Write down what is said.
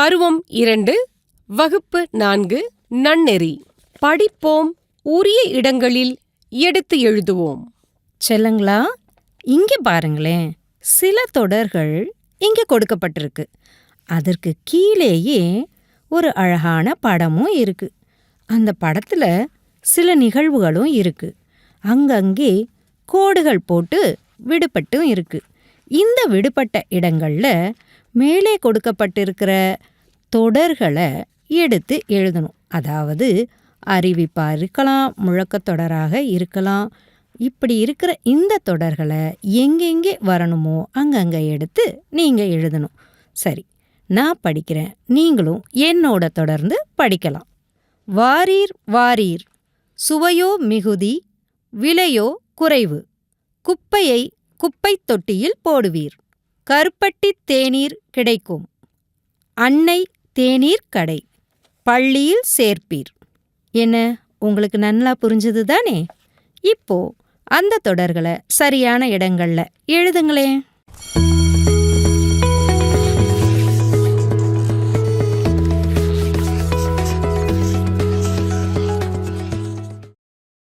பருவம் இரண்டு வகுப்பு நான்கு நன்னெறி. படிப்போம் உரிய இடங்களில் எடுத்து எழுதுவோம். செல்லங்களா இங்க பாருங்களேன். சில தொடர்கள் இங்க கொடுக்கப்பட்டிருக்கு. அதற்கு கீழேயே ஒரு அழகான படமும் இருக்கு. அந்த படத்துல சில நிகழ்வுகளும் இருக்கு. அங்கங்கே கோடுகள் போட்டு விடுபட்டும் இருக்கு. இந்த விடுபட்ட இடங்கள்ல மேலே கொடுக்கப்பட்டிருக்கிற தொடர்களை எடுத்து எழுதணும். அதாவது அறிவிப்பாக இருக்கலாம் முழக்கத் தொடராக இருக்கலாம். இப்படி இருக்கிற இந்த தொடர்களை எங்கெங்கே வரணுமோ அங்கங்கே எடுத்து நீங்கள் எழுதணும். சரி நான் படிக்கிறேன். நீங்களும் என்னோட தொடர்ந்து படிக்கலாம். வாரீர் வாரீர். சுவையோ மிகுதி விலையோ குறைவு. குப்பையை குப்பைத் தொட்டியில் போடுவீர். கருப்பட்டி தேநீர் கிடைக்கும். அன்னை தேநீர் கடை. பள்ளியில் சேர்ப்பீர். என்ன? உங்களுக்கு நல்லா புரிஞ்சது தானே? இப்போ அந்த தொடர்களை சரியான இடங்களில் எழுதுங்களேன்.